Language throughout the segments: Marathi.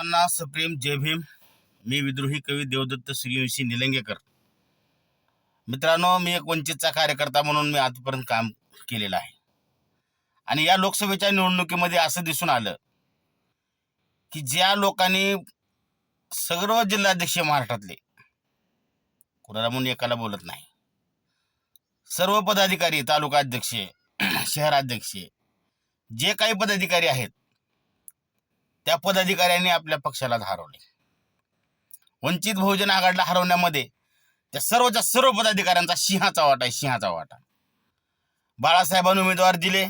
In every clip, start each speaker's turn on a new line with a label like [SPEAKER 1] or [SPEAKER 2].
[SPEAKER 1] सर्वांना सप्रेम जय भीम मी विद्रोही कवी देवदत्त सूर्यवंशी निलंगेकर. मित्रांनो मी एक वंचितचा कार्यकर्ता म्हणून मी आजपर्यंत काम केलेलं आहे. आणि या लोकसभेच्या निवडणुकीमध्ये असं दिसून आलं की ज्या लोकांनी सर्व जिल्हाध्यक्ष महाराष्ट्रातले कुणाला म्हणून एकाला बोलत नाही. सर्व पदाधिकारी तालुका अध्यक्ष शहराध्यक्ष जे काही पदाधिकारी आहेत त्या पदाधिकाऱ्यांनी आपल्या पक्षाला हरवले. वंचित बहुजन आघाडीला हरवण्यामध्ये त्या सर्वच्या सर्व पदाधिकाऱ्यांचा सिंहाचा वाटा आहे सिंहाचा वाटा. बाळासाहेबांनी उमेदवार दिले.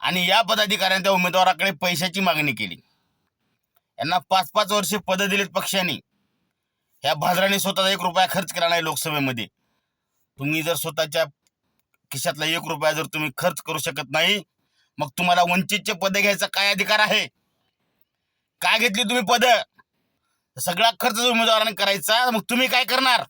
[SPEAKER 1] आणि या पदाधिकाऱ्यांच्या उमेदवाराकडे पैशाची मागणी केली. यांना पाच पाच वर्षे पदं दिलीत पक्षाने. ह्या भाजराने स्वतःचा एक रुपया खर्च केला नाही लोकसभेमध्ये. तुम्ही जर स्वतःच्या खिशातला एक रुपया जर तुम्ही खर्च करू शकत नाही मग तुम्हाला वंचितचे पद घ्यायचा काय अधिकार आहे? काय घेतली तुम्ही पद? सगळा खर्च जो उमेदवाराने करायचा मग तुम्ही काय करणार?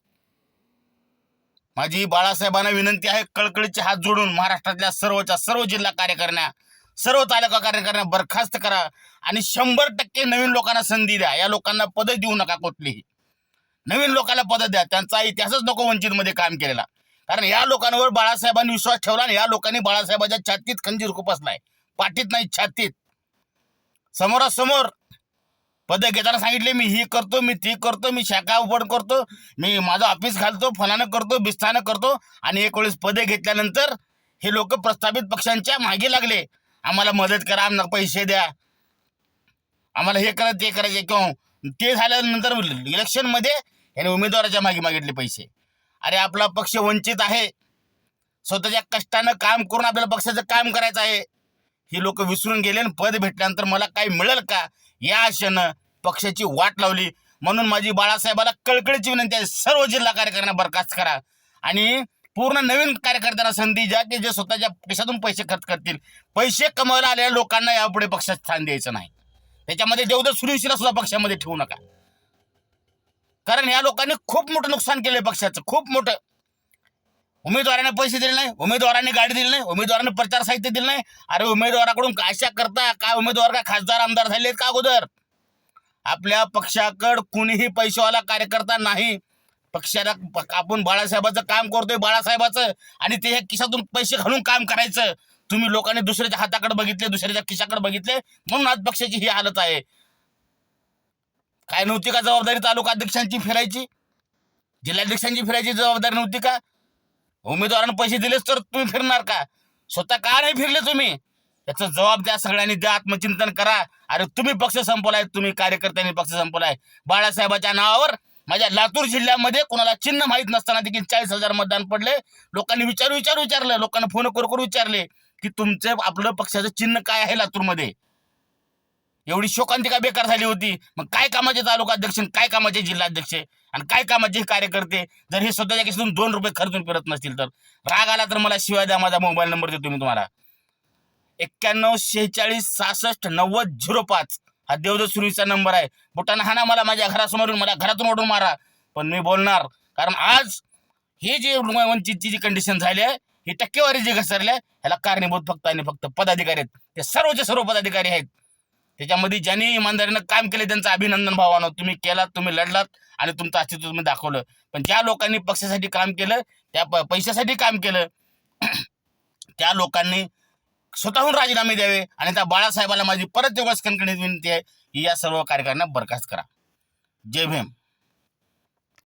[SPEAKER 1] माझी बाळासाहेबांना विनंती आहे कळकळीचे हात जोडून महाराष्ट्रातल्या सर्वच्या सर्व जिल्हा कार्यकारिण्या सर्व तालुका कार्यकारिण्या बरखास्त करा आणि शंभर टक्के नवीन लोकांना संधी द्या. या लोकांना पद देऊ नका कुठलीही. नवीन लोकांना पद द्या. त्यांचा इतिहासच नको वंचितमध्ये काम केलेला. कारण या लोकांवर बाळासाहेबांनी विश्वास ठेवला आणि या लोकांनी बाळासाहेबांच्या छातीत खंजीर खुपसलाय पाठीत नाही छातीत. समोरासमोर पद घेताना सांगितले मी ही करतो मी ती करतो मी शाखा उघड करतो मी माझं ऑफिस घालतो फलानं करतो बिस्थानं करतो आणि एक वेळेस पदे घेतल्यानंतर हे लोक प्रस्थापित पक्षांच्या मागे लागले. आम्हाला मदत करा आम्हाला पैसे द्या. आम्हाला हे करा ते करायचे किंवा ते झाल्यानंतर इलेक्शनमध्ये याने उमेदवाराच्या मागे मागितले पैसे. अरे आपला पक्ष वंचित आहे. स्वतःच्या कष्टानं काम करून आपल्याला पक्षाचं काम करायचं आहे. ही लोक विसरून गेले आणि पद भेटल्यानंतर मला काय मिळेल का? या आशेनं पक्षाची वाट लावली. म्हणून माझी बाळासाहेबाला कळकळीची विनंती आहे. सर्व जिल्हा कार्यकर्त्यांना बरखास्त करा. आणि पूर्ण नवीन कार्यकर्त्यांना संधी द्या की जे स्वतःच्या पैशातून पैसे खर्च करतील. पैसे कमवायला आलेल्या लोकांना यापुढे पक्षात स्थान द्यायचं नाही. त्याच्यामध्ये देवदत सुरेशीला सुद्धा पक्षामध्ये ठेवू नका. कारण या लोकांनी खूप मोठं नुकसान केलंय पक्षाचं खूप मोठं. उमेदवाराने पैसे दिले नाही उमेदवाराने गाडी दिली नाही उमेदवाराने प्रचार साहित्य दिलं नाही. अरे उमेदवाराकडून अशा करता काय उमेदवार काय खासदार आमदार झाले का अगोदर? आपल्या पक्षाकड कुणीही पैसेवाला कार्यकर्ता नाही. पक्षाला आपण बाळासाहेबाचं काम करतोय बाळासाहेबाचं आणि ते ह्या खिशातून पैसे घालून काम करायचं. तुम्ही लोकांनी दुसऱ्याच्या हाताकडे बघितले दुसऱ्याच्या खिशाकडे बघितले म्हणून आज पक्षाची ही हालत आहे. काय नव्हती का जबाबदारी तालुका अध्यक्षांची फिरायची? जिल्हाध्यक्षांची फिरायची जबाबदारी नव्हती का? उमेदवारांना पैसे दिलेच तर तुम्ही फिरणार का? स्वतः का नाही फिरले तुम्ही? याचा जबाब द्या सगळ्यांनी द्या आत्मचिंतन करा. अरे तुम्ही पक्ष संपवलाय तुम्ही कार्यकर्त्यांनी पक्ष संपवलाय. बाळासाहेबाच्या नावावर माझ्या लातूर जिल्ह्यामध्ये कोणाला चिन्ह माहीत नसताना देखील चाळीस हजार मतदान पडले. लोकांनी विचारू विचारू विचारलं. लोकांना फोन करू करू विचारले की तुमचं आपलं पक्षाचं चिन्ह काय आहे लातूरमध्ये? एवढी शोकांतिका बेकार झाली होती? मग काय कामाचे तालुका अध्यक्ष काय कामाचे जिल्हाध्यक्ष आणि काय कामाचे कार्यकर्ते? जर हे स्वतःच्या केसून दोन रुपये खर्चून फिरत नसतील तर? राग आला तर मला शिवाय द्या माझा मोबाईल नंबर देतो मी तुम्हाला. एक्क्याण्णव शेहेचाळीस सहासष्ट नव्वद झिरो पाच. हा देवदत्त सुरवीचा नंबर आहे. बुटाना हाना मला माझ्या घरासमोरून मला घरातून ओढून मारा. पण मी बोलणार. कारण आज हे जे वंचितची जी कंडिशन झाली आहे ही टक्केवारी जी घसरली आहे ह्याला कारणीभूत फक्त आणि फक्त पदाधिकारी आहेत. ते सर्वचे सर्व पदाधिकारी आहेत. त्याच्यामध्ये ज्यांनी इमानदारीनं काम केले त्यांचं अभिनंदन भावानं. तुम्ही केलात तुम्ही लढलात आणि तुमचं अस्तित्व तुम्ही दाखवलं. पण ज्या लोकांनी पक्षासाठी काम केलं त्या प- पैशासाठी काम केलं त्या लोकांनी स्वतःहून राजीनामे द्यावे आणि त्या बाळासाहेबाला माझी परत तेवढंच कणकणीत विनंती आहे की या सर्व कार्यकाऱ्यांना बरखास्त करा. जय भीम.